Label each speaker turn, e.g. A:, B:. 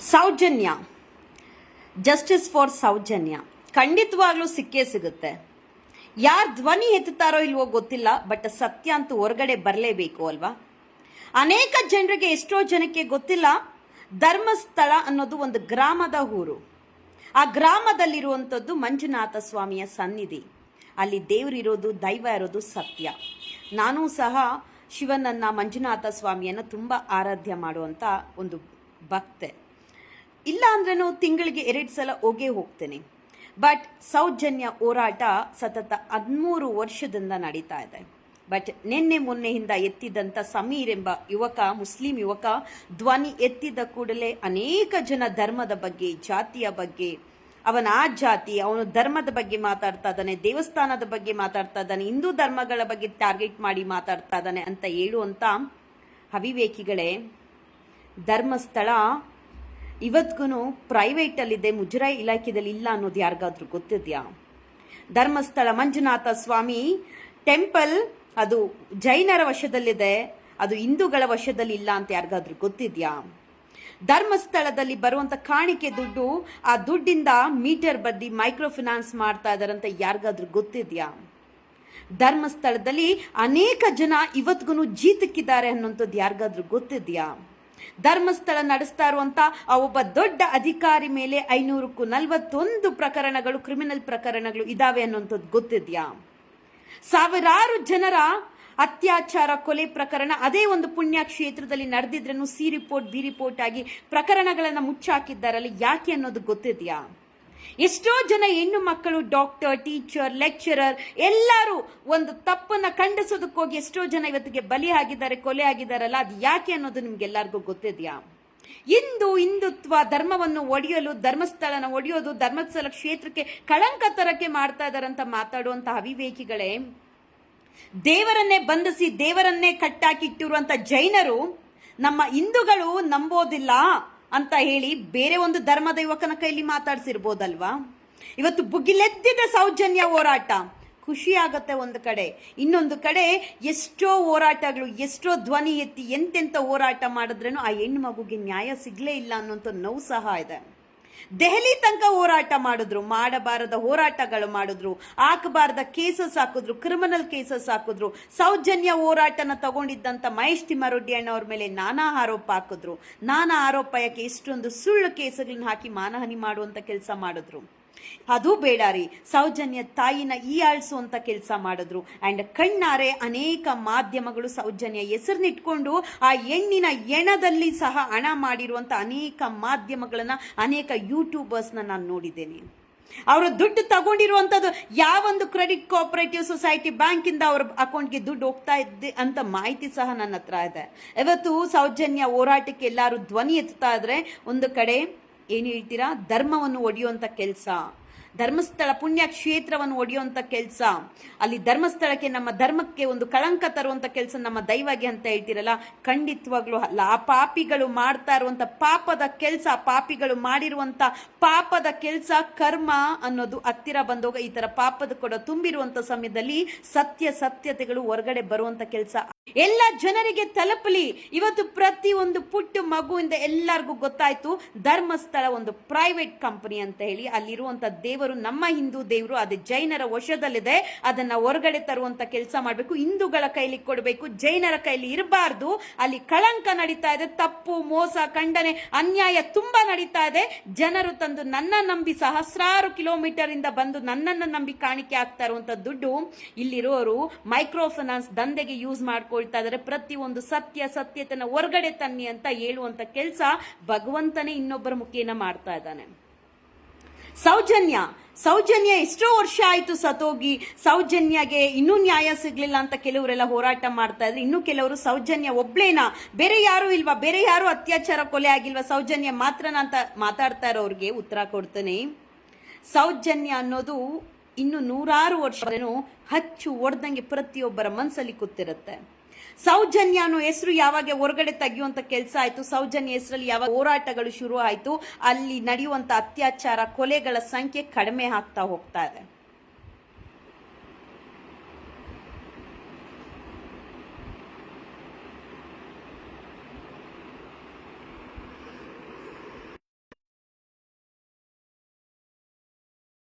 A: Soujanya. Justice for Soujanya. ಖಂಡಿತವಾಗ್ಲೂ ಸಿಕ್ಕೇ ಸಿಗುತ್ತೆ. ಯಾರು ಧ್ವನಿ ಎತ್ತುತ್ತಾರೋ ಇಲ್ವೋ ಗೊತ್ತಿಲ್ಲ ಬಟ್ ಸತ್ಯ ಅಂತೂ ಹೊರಗಡೆ ಬರಲೇಬೇಕು ಅಲ್ವಾ? ಅನೇಕ ಜನರಿಗೆ ಎಷ್ಟೋ ಜನಕ್ಕೆ ಗೊತ್ತಿಲ್ಲ, ಧರ್ಮಸ್ಥಳ ಅನ್ನೋದು ಒಂದು ಗ್ರಾಮದ ಊರು. ಆ ಗ್ರಾಮದಲ್ಲಿರುವಂಥದ್ದು ಮಂಜುನಾಥ ಸ್ವಾಮಿಯ ಸನ್ನಿಧಿ. ಅಲ್ಲಿ ದೇವರಿರೋದು ದೈವ ಇರೋದು ಸತ್ಯ. ನಾನು ಸಹ ಶಿವನನ್ನ, ಮಂಜುನಾಥ ಸ್ವಾಮಿಯನ್ನು ತುಂಬ ಆರಾಧ್ಯ ಮಾಡುವಂಥ ಒಂದು ಭಕ್ತೆ. ಇಲ್ಲ ಅಂದ್ರೂ ತಿಂಗಳಿಗೆ ಎರಡು ಸಲ ಹೋಗೇ ಹೋಗ್ತೇನೆ. ಬಟ್ ಸೌಜನ್ಯ ಹೋರಾಟ ಸತತ ಹದಿಮೂರು ವರ್ಷದಿಂದ ನಡೀತಾ ಇದೆ. ಬಟ್ ನಿನ್ನೆ ಮೊನ್ನೆಯಿಂದ ಎತ್ತಿದಂಥ ಸಮೀರ್ ಎಂಬ ಯುವಕ, ಮುಸ್ಲಿಂ ಯುವಕ, ಧ್ವನಿ ಎತ್ತಿದ ಕೂಡಲೇ ಅನೇಕ ಜನ ಧರ್ಮದ ಬಗ್ಗೆ, ಜಾತಿಯ ಬಗ್ಗೆ, ಅವನ ಆ ಜಾತಿ, ಅವನು ಧರ್ಮದ ಬಗ್ಗೆ ಮಾತಾಡ್ತಾ ಇದ್ದಾನೆ, ದೇವಸ್ಥಾನದ ಬಗ್ಗೆ ಮಾತಾಡ್ತಾ ಇದ್ದಾನೆ, ಹಿಂದೂ ಧರ್ಮಗಳ ಬಗ್ಗೆ ಟಾರ್ಗೆಟ್ ಮಾಡಿ ಮಾತಾಡ್ತಾ ಇದ್ದಾನೆ ಅಂತ ಹೇಳುವಂಥ ಅವಿವೇಕಿಗಳೇ, ಧರ್ಮಸ್ಥಳ ಇವತ್ಗೂ ಪ್ರೈವೇಟಲ್ಲಿದೆ, ಮುಜರಾಯಿ ಇಲಾಖೆಯಲ್ಲಿ ಇಲ್ಲ ಅನ್ನೋದು ಯಾರಿಗಾದ್ರೂ ಗೊತ್ತಿದೆಯಾ? ಧರ್ಮಸ್ಥಳ, ಮಂಜುನಾಥ ಸ್ವಾಮಿ ಟೆಂಪಲ್ ಅದು ಜೈನರ ವಶದಲ್ಲಿದೆ, ಅದು ಹಿಂದೂಗಳ ವಶದಲ್ಲಿ ಇಲ್ಲ ಅಂತ ಯಾರಿಗಾದ್ರೂ ಗೊತ್ತಿದೆಯಾ? ಧರ್ಮಸ್ಥಳದಲ್ಲಿ ಬರುವಂತ ಕಾಣಿಕೆ ದುಡ್ಡು, ಆ ದುಡ್ಡಿಂದ ಮೀಟರ್ ಬದ್ದಿ ಮೈಕ್ರೋ ಫಿನಾನ್ಸ್ ಮಾಡ್ತಾ ಇದಾರಂತ ಯಾರಿಗಾದ್ರೂ ಗೊತ್ತಿದೆಯಾ? ಧರ್ಮಸ್ಥಳದಲ್ಲಿ ಅನೇಕ ಜನ ಇವತ್ಗೂ ಜೀತಕ್ಕಿದ್ದಾರೆ ಅನ್ನೋಂಥದ್ದು ಯಾರಿಗಾದ್ರೂ ಗೊತ್ತಿದ್ಯಾ? ಧರ್ಮಸ್ಥಳ ನಡೆಸ್ತಾ ಇರುವಂಥ ಆ ಒಬ್ಬ ದೊಡ್ಡ ಅಧಿಕಾರಿ ಮೇಲೆ ಐನೂರಕ್ಕೂ ನಲವತ್ತೊಂದು ಪ್ರಕರಣಗಳು ಕ್ರಿಮಿನಲ್ ಪ್ರಕರಣಗಳು ಇದಾವೆ ಅನ್ನುವಂಥದ್ದು ಗೊತ್ತಿದ್ಯಾ? ಸಾವಿರಾರು ಜನರ ಅತ್ಯಾಚಾರ, ಕೊಲೆ ಪ್ರಕರಣ ಅದೇ ಒಂದು ಪುಣ್ಯ ಕ್ಷೇತ್ರದಲ್ಲಿ ನಡೆದಿದ್ರೂ ಸಿ ರಿಪೋರ್ಟ್, ಬಿ ರಿಪೋರ್ಟ್ ಆಗಿ ಪ್ರಕರಣಗಳನ್ನು ಮುಚ್ಚಾಕಿದ್ದಾರಲ್ಲ ಯಾಕೆ ಅನ್ನೋದು ಗೊತ್ತಿದ್ಯಾ? ಎಷ್ಟೋ ಜನ ಹೆಣ್ಣು ಮಕ್ಕಳು ಡಾಕ್ಟರ್ ಟೀಚರ್ ಲೆಕ್ಚರರ್ ಎಲ್ಲರೂ ಒಂದು ತಪ್ಪನ್ನ ಖಂಡಿಸೋದಕ್ಕೋಗಿ ಎಷ್ಟೋ ಜನ ಇವತ್ತಿಗೆ ಬಲಿ ಆಗಿದ್ದಾರೆ, ಕೊಲೆ ಆಗಿದ್ದಾರಲ್ಲ, ಅದು ಯಾಕೆ ಅನ್ನೋದು ನಿಮ್ಗೆಲ್ಲರಿಗೂ ಗೊತ್ತಿದ್ಯಾ? ಇಂದು ಹಿಂದುತ್ವ ಧರ್ಮವನ್ನು ಒಡೆಯಲು, ಧರ್ಮಸ್ಥಳನ ಒಡೆಯೋದು, ಧರ್ಮಸ್ಥಳ ಕ್ಷೇತ್ರಕ್ಕೆ ಕಳಂಕ ತರಕ್ಕೆ ಮಾಡ್ತಾ ಇದಾರಂತ ಮಾತಾಡುವಂತಹ ಅವಿವೇಕಿಗಳೇ, ದೇವರನ್ನೇ ಬಂಧಿಸಿ ದೇವರನ್ನೇ ಕಟ್ಟಾಕಿಟ್ಟಿರುವಂತ ಜೈನರು ನಮ್ಮ ಹಿಂದೂಗಳು ನಂಬೋದಿಲ್ಲ. ಅಂತ ಹೇಳಿ ಬೇರೆ ಒಂದು ಧರ್ಮದ ಯುವಕನ ಕೈಲಿ ಮಾತಾಡ್ಸಿರ್ಬೋದಲ್ವಾ? ಇವತ್ತು ಬುಗಿಲೆದ್ದಿದ ಸೌಜನ್ಯ ಹೋರಾಟ. ಖುಷಿ ಆಗತ್ತೆ ಒಂದು ಕಡೆ. ಇನ್ನೊಂದು ಕಡೆ ಎಷ್ಟೋ ಹೋರಾಟಗಳು, ಎಷ್ಟೋ ಧ್ವನಿ ಎತ್ತಿ ಎಂತೆಂತ ಹೋರಾಟ ಮಾಡಿದ್ರೇನು ಆ ಹೆಣ್ಣು ಮಗುಗೆ ನ್ಯಾಯ ಸಿಗ್ಲೇ ಇಲ್ಲ ಅನ್ನೋಂಥ ನೋವು ಸಹ ಇದೆ. ದೆಹಲಿ ತನಕ ಹೋರಾಟ ಮಾಡಿದ್ರು, ಮಾಡಬಾರದ ಹೋರಾಟಗಳು ಮಾಡಿದ್ರು, ಹಾಕಬಾರದ ಕೇಸಸ್ ಹಾಕಿದ್ರು ಕ್ರಿಮಿನಲ್ ಕೇಸಸ್ ಹಾಕಿದ್ರು, ಸೌಜನ್ಯ ಹೋರಾಟನ ತಗೊಂಡಿದ್ದಂತ ಮಹೇಶ್ ತಿಮ್ಮಾರೆಡ್ಡಿ ಅಣ್ಣವ್ರ ಮೇಲೆ ನಾನಾ ಆರೋಪ ಹಾಕಿದ್ರು. ನಾನಾ ಆರೋಪ ಯಾಕೆ ಇಷ್ಟೊಂದು ಸುಳ್ಳು ಕೇಸುಗಳನ್ನ ಹಾಕಿ ಮಾನಹಾನಿ ಮಾಡುವಂಥ ಕೆಲಸ ಮಾಡಿದ್ರು. ಅದು ಬೇಡ ರೀ. ಸೌಜನ್ಯ ತಾಯಿನ ಈ ಆಳ್ಸುವಂಥ ಕೆಲಸ ಮಾಡಿದ್ರು. ಅಂಡ್ ಕಣ್ಣಾರೆ ಅನೇಕ ಮಾಧ್ಯಮಗಳು ಸೌಜನ್ಯ ಹೆಸರನ್ನಿಟ್ಕೊಂಡು ಆ ಹೆಣ್ಣಿನ ಎಣದಲ್ಲಿ ಸಹ ಹಣ ಮಾಡಿರುವಂತ ಅನೇಕ ಮಾಧ್ಯಮಗಳನ್ನ, ಅನೇಕ ಯೂಟ್ಯೂಬರ್ಸ್ನ ನಾನು ನೋಡಿದ್ದೇನೆ. ಅವರು ದುಡ್ಡು ತಗೊಂಡಿರುವಂಥದ್ದು ಯಾವೊಂದು ಕ್ರೆಡಿಟ್ ಕೋಆಪರೇಟಿವ್ ಸೊಸೈಟಿ ಬ್ಯಾಂಕಿಂದ ಅವ್ರ ಅಕೌಂಟ್ಗೆ ದುಡ್ಡು ಹೋಗ್ತಾ ಇದ್ದೆ ಅಂತ ಮಾಹಿತಿ ಸಹ ನನ್ನ ಹತ್ರ ಇದೆ. ಇವತ್ತು ಸೌಜನ್ಯ ಹೋರಾಟಕ್ಕೆ ಎಲ್ಲರೂ ಧ್ವನಿ ಎತ್ತುತ್ತಾ ಇದ್ರೆ ಒಂದು ಕಡೆ ಏನು ಹೇಳ್ತೀರಾ? ಧರ್ಮವನ್ನು ಒಡೆಯುವಂಥ ಕೆಲಸ. ಧರ್ಮಸ್ಥಳ ಪುಣ್ಯ ಕ್ಷೇತ್ರವನ್ನು ಒಡೆಯುವಂಥ ಕೆಲಸ. ಅಲ್ಲಿ ಧರ್ಮಸ್ಥಳಕ್ಕೆ ನಮ್ಮ ಧರ್ಮಕ್ಕೆ ಒಂದು ಕಳಂಕ ತರುವಂಥ ಕೆಲಸ ನಮ್ಮ ದೈವಾಗೆ ಅಂತ ಹೇಳ್ತೀರಲ್ಲ? ಖಂಡಿತವಾಗ್ಲೂ ಅಲ್ಲ. ಆ ಪಾಪಿಗಳು ಮಾಡ್ತಾ ಇರುವಂಥ ಪಾಪದ ಕೆಲಸ, ಪಾಪಿಗಳು ಮಾಡಿರುವಂಥ ಪಾಪದ ಕೆಲಸ, ಕರ್ಮ ಅನ್ನೋದು ಹತ್ತಿರ ಬಂದೋಗ ಈ ಥರ ಪಾಪದ ಕೂಡ ತುಂಬಿರುವಂಥ ಸಮಯದಲ್ಲಿ ಸತ್ಯ ಸತ್ಯತೆಗಳು ಹೊರಗಡೆ ಬರುವಂಥ ಕೆಲಸ ಎಲ್ಲ ಜನರಿಗೆ ತಲುಪಲಿ. ಇವತ್ತು ಪ್ರತಿ ಒಂದು ಪುಟ್ಟ ಮಗುವಿಂದ ಎಲ್ಲರಿಗೂ ಗೊತ್ತಾಯ್ತು, ಧರ್ಮಸ್ಥಳ ಒಂದು ಪ್ರೈವೇಟ್ ಕಂಪನಿ ಅಂತ ಹೇಳಿ ಅಲ್ಲಿರುವಂತ ದೇವರು ನಮ್ಮ ಹಿಂದೂ ದೇವರು, ಅದು ಜೈನರ ವಶದಲ್ಲಿದೆ, ಅದನ್ನ ಹೊರಗಡೆ ತರುವಂತ ಕೆಲಸ ಮಾಡಬೇಕು, ಹಿಂದೂಗಳ ಕೈಲಿ ಕೊಡಬೇಕು, ಜೈನರ ಕೈಲಿ ಇರಬಾರ್ದು. ಅಲ್ಲಿ ಕಳಂಕ ನಡೀತಾ ಇದೆ, ತಪ್ಪು, ಮೋಸ, ಖಂಡನೆ, ಅನ್ಯಾಯ ತುಂಬಾ ನಡೀತಾ ಇದೆ. ಜನರು ತಂದು ನನ್ನ ನಂಬಿ ಸಹಸ್ರಾರು ಕಿಲೋಮೀಟರ್ ಇಂದ ಬಂದು ನನ್ನನ್ನು ನಂಬಿ ಕಾಣಿಕೆ ಆಗ್ತಾ ಇರುವಂತ ದುಡ್ಡು ಇಲ್ಲಿರೋರು ಮೈಕ್ರೋ ಫೈನಾನ್ಸ್ ದಂಧೆಗೆ ಯೂಸ್ ಮಾಡ್ಕೊಳ್ತಾ ಇದಾರೆ ಪ್ರತಿ ಒಂದು ಸತ್ಯ ಸತ್ಯತೆನ ಹೊರಗಡೆ ತನ್ನಿ ಅಂತ ಹೇಳುವಂತ ಕೆಲಸ ಭಗವಂತನೇ ಇನ್ನೊಬ್ಬರ ಮುಖೇನ ಮಾಡ್ತಾ ಇದ್ದಾನೆ. ಸೌಜನ್ಯ ಸೌಜನ್ಯ ಎಷ್ಟೋ ವರ್ಷ ಆಯಿತು ಸತೋಗಿ, ಸೌಜನ್ಯಗೆ ಇನ್ನೂ ನ್ಯಾಯ ಸಿಗಲಿಲ್ಲ ಅಂತ ಕೆಲವರೆಲ್ಲ ಹೋರಾಟ ಮಾಡ್ತಾ ಇದ್ರು. ಇನ್ನು ಕೆಲವರು ಸೌಜನ್ಯ ಒಬ್ಳೇನಾ? ಬೇರೆ ಯಾರು ಇಲ್ವಾ? ಬೇರೆ ಯಾರು ಅತ್ಯಾಚಾರ ಕೊಲೆ ಆಗಿಲ್ವಾ? ಸೌಜನ್ಯ ಮಾತ್ರನ ಅಂತ ಮಾತಾಡ್ತಾ ಇರೋರಿಗೆ ಉತ್ತರ ಕೊಡ್ತೇನೆ. ಸೌಜನ್ಯ ಅನ್ನೋದು ಇನ್ನು ನೂರಾರು ವರ್ಷ ಹಚ್ಚು ಒಡ್ದಂಗೆ ಪ್ರತಿಯೊಬ್ಬರ ಮನಸ್ಸಲ್ಲಿ ಕೂತಿರುತ್ತೆ. ಸೌಜನ್ಯ ಅನ್ನೋ ಹೆಸರು ಯಾವಾಗ ಹೊರಗಡೆ ತೆಗೆಯುವಂತ ಕೆಲಸ ಆಯ್ತು, ಸೌಜನ್ಯ ಹೆಸರಲ್ಲಿ ಯಾವಾಗ ಹೋರಾಟಗಳು ಶುರು ಆಯ್ತು ಅಲ್ಲಿ ನಡೆಯುವಂತ ಅತ್ಯಾಚಾರ, ಕೊಲೆಗಳ ಸಂಖ್ಯೆ ಕಡಿಮೆ ಆಗ್ತಾ ಹೋಗ್ತಾ ಇದೆ.